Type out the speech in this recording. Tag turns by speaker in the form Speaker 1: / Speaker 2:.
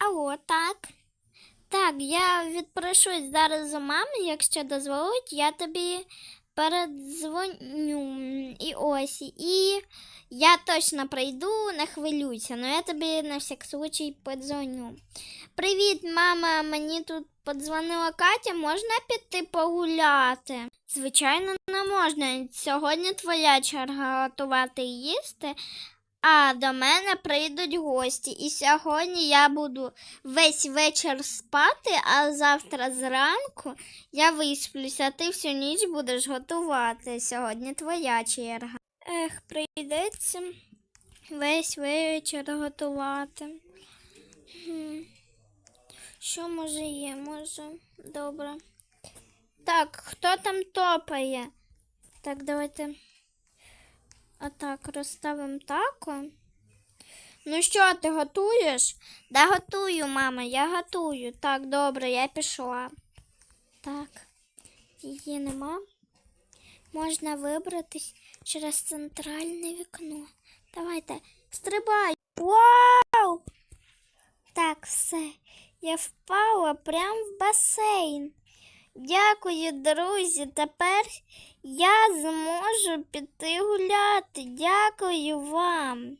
Speaker 1: Алло, так. Так, я відпрошусь зараз у мами, якщо дозволить, я тобі передзвоню. І ось. І я точно прийду, не хвилюйся, але я тобі на всяк случай подзвоню. Привіт, мама. Мені тут подзвонила Катя, можна піти погуляти? Звичайно, не можна. Сьогодні твоя черга готувати і їсти. А до мене прийдуть гості, і сьогодні я буду весь вечір спати, а завтра зранку я висплюся, ти всю ніч будеш готувати. Сьогодні твоя черга. Ех, прийдеться весь вечір готувати. Що може є? Може, добре. Так, хто там топає? Так, давайте. Так, розставимо тако. Ну що, ти готуєш? Да готую, мама, я готую. Так, добре, я пішла. Так, її нема. Можна вибратись через центральне вікно. Давайте, стрибай. Вау! Так, все. Я впала прямо в басейн. Дякую, друзі. Тепер я зможу піти гуляти. Дякую вам.